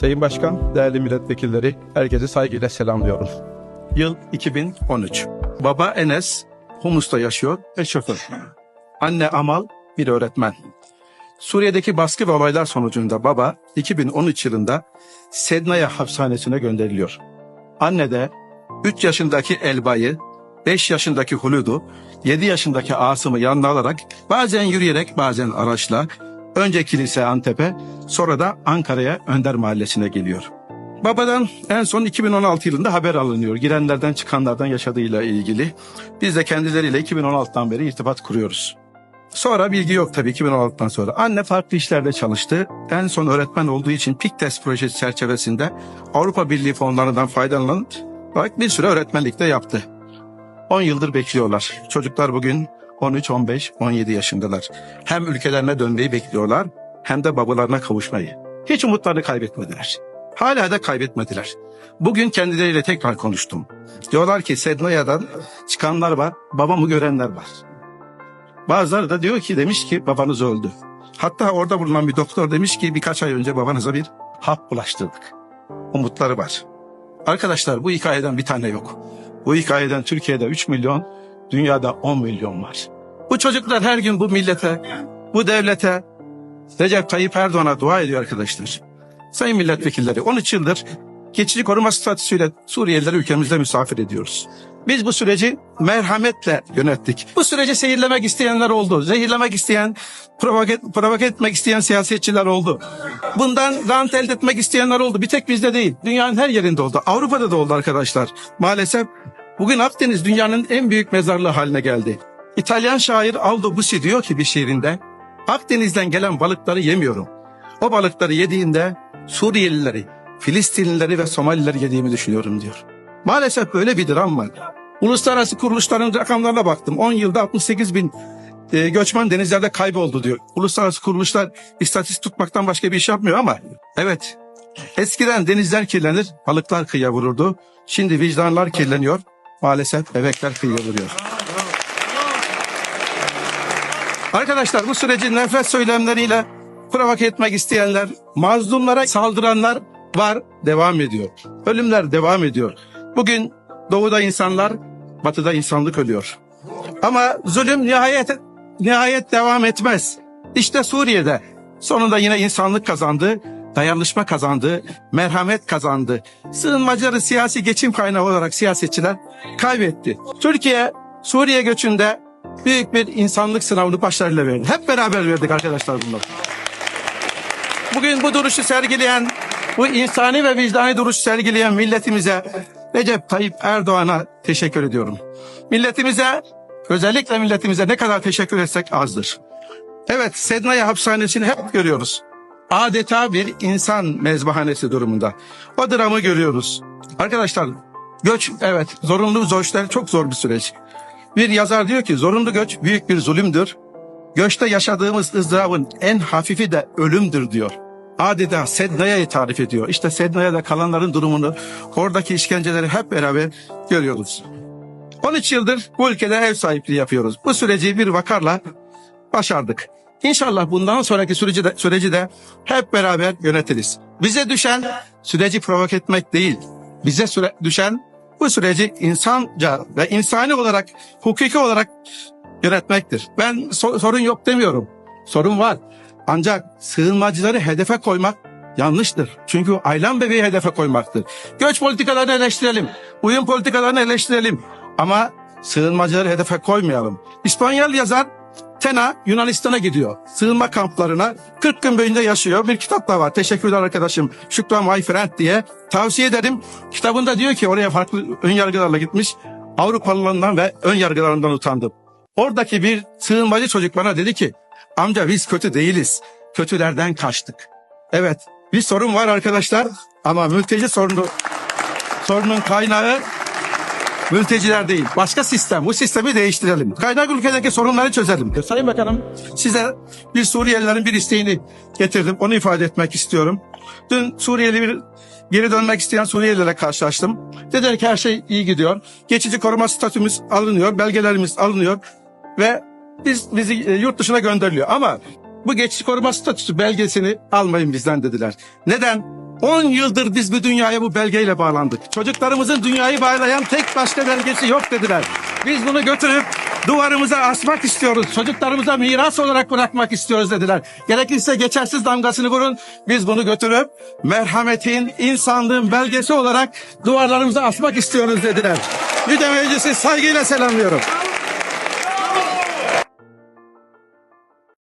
Sayın Başkan, değerli milletvekilleri, herkese saygıyla selamlıyorum. Yıl 2013. Baba Enes, Humus'ta yaşıyor ve şoför. Anne Amal, bir öğretmen. Suriye'deki baskı ve olaylar sonucunda baba 2013 yılında Sednaya hapishanesine gönderiliyor. Anne de 3 yaşındaki Elbay'ı, 5 yaşındaki Hulud'u, 7 yaşındaki Asım'ı yanına alarak bazen yürüyerek bazen araçla önce kilise Antep'e sonra da Ankara'ya Önder Mahallesi'ne geliyor. Babadan en son 2016 yılında haber alınıyor. Girenlerden çıkanlardan yaşadığıyla ilgili. Biz de kendileriyle 2016'dan beri irtibat kuruyoruz. Sonra bilgi yok tabii 2016'dan sonra. Anne farklı işlerde çalıştı. En son öğretmen olduğu için PIKTES projesi çerçevesinde Avrupa Birliği fonlarından faydalanan bir süre öğretmenlikte yaptı. 10 yıldır bekliyorlar. Çocuklar bugün 13, 15, 17 yaşındalar. Hem ülkelerine dönmeyi bekliyorlar hem de babalarına kavuşmayı. Hiç umutlarını kaybetmediler. Hala da kaybetmediler. Bugün kendileriyle tekrar konuştum. Diyorlar ki Sednaya'dan çıkanlar var, babamı görenler var. Bazıları da diyor ki demiş ki babanız öldü. Hatta orada bulunan bir doktor demiş ki birkaç ay önce babanıza bir hap bulaştırdık. Umutları var. Arkadaşlar bu hikayeden bir tane yok. Bu hikayeden Türkiye'de 3 milyon, dünyada 10 milyon var. Çocuklar her gün bu millete, bu devlete, Recep Tayyip Erdoğan'a dua ediyor arkadaşlar. Sayın milletvekilleri 13 yıldır geçici koruma statüsüyle Suriyelileri ülkemizde misafir ediyoruz. Biz bu süreci merhametle yönettik. Bu süreci seyirlemek isteyenler oldu. Zehirlemek isteyen, provoke, provoke etmek isteyen siyasetçiler oldu. Bundan rant elde etmek isteyenler oldu. Bir tek bizde değil. Dünyanın her yerinde oldu. Avrupa'da da oldu arkadaşlar. Maalesef bugün Akdeniz dünyanın en büyük mezarlığı haline geldi. İtalyan şair Aldo Bussi diyor ki bir şiirinde Akdeniz'den gelen balıkları yemiyorum. O balıkları yediğimde Suriyelileri, Filistinlileri ve Somalileri yediğimi düşünüyorum diyor. Maalesef böyle bir dram var. Uluslararası kuruluşların rakamlarına baktım. 10 yılda 68 bin e, göçmen denizlerde kayboldu diyor. Uluslararası kuruluşlar istatistik tutmaktan başka bir iş yapmıyor ama evet eskiden denizler kirlenir, balıklar kıyıya vururdu. Şimdi vicdanlar kirleniyor, maalesef bebekler kıyıya vuruyor. Arkadaşlar bu süreci nefret söylemleriyle provoke etmek isteyenler, mazlumlara saldıranlar var, devam ediyor. Ölümler devam ediyor. Bugün doğuda insanlar, batıda insanlık ölüyor. Ama zulüm nihayet nihayet devam etmez. İşte Suriye'de sonunda yine insanlık kazandı, dayanışma kazandı, merhamet kazandı. Sığınmacıları siyasi geçim kaynağı olarak siyasetçiler kaybetti. Türkiye Suriye göçünde büyük bir insanlık sınavını başlarıyla verdi. Hep beraber verdik arkadaşlar bunları. Bugün bu duruşu sergileyen, bu insani ve vicdani duruş sergileyen milletimize, Recep Tayyip Erdoğan'a teşekkür ediyorum. Milletimize, özellikle milletimize ne kadar teşekkür etsek azdır. Evet, Sednaya hapishanesini hep görüyoruz. Adeta bir insan mezbahanesi durumunda. O dramı görüyoruz. Arkadaşlar, göç evet zorunlu göçler çok zor bir süreç. Bir yazar diyor ki zorunlu göç büyük bir zulümdür. Göçte yaşadığımız ızdırabın en hafifi de ölümdür diyor. Adeta Sednaya'yı tarif ediyor. İşte Sednaya'da kalanların durumunu, oradaki işkenceleri hep beraber görüyoruz. 13 yıldır bu ülkede ev sahipliği yapıyoruz. Bu süreci bir vakarla başardık. İnşallah bundan sonraki süreci de, süreci de hep beraber yönetiriz. Bize düşen süreci provoke etmek değil. Bize süre, düşen bu süreci insanca ve insani olarak, hukuki olarak yönetmektir. Ben so- sorun yok demiyorum. Sorun var. Ancak sığınmacıları hedefe koymak yanlıştır. Çünkü aylan bebeği hedefe koymaktır. Göç politikalarını eleştirelim. Uyum politikalarını eleştirelim. Ama sığınmacıları hedefe koymayalım. İspanyol yazar Tena Yunanistan'a gidiyor. Sığınma kamplarına 40 gün boyunca yaşıyor. Bir kitap da var. Teşekkürler arkadaşım. Şükran My Friend diye. Tavsiye ederim. Kitabında diyor ki oraya farklı ön yargılarla gitmiş. Avrupalılarından ve ön yargılarından utandım. Oradaki bir sığınmacı çocuk bana dedi ki amca biz kötü değiliz. Kötülerden kaçtık. Evet bir sorun var arkadaşlar ama mülteci sorunu sorunun kaynağı mülteciler değil. Başka sistem. Bu sistemi değiştirelim. Kaynak ülkedeki sorunları çözelim. Sayın Bakanım size bir Suriyelilerin bir isteğini getirdim. Onu ifade etmek istiyorum. Dün Suriyeli bir geri dönmek isteyen Suriyelilere karşılaştım. Dediler ki her şey iyi gidiyor. Geçici koruma statümüz alınıyor. Belgelerimiz alınıyor. Ve biz bizi e, yurt dışına gönderiliyor. Ama bu geçici koruma statüsü belgesini almayın bizden dediler. Neden? 10 yıldır biz bu dünyaya bu belgeyle bağlandık. Çocuklarımızın dünyayı bağlayan tek başka belgesi yok dediler. Biz bunu götürüp duvarımıza asmak istiyoruz. Çocuklarımıza miras olarak bırakmak istiyoruz dediler. Gerekirse geçersiz damgasını vurun. Biz bunu götürüp merhametin, insanlığın belgesi olarak duvarlarımıza asmak istiyoruz dediler. Yüce Meclisi saygıyla selamlıyorum.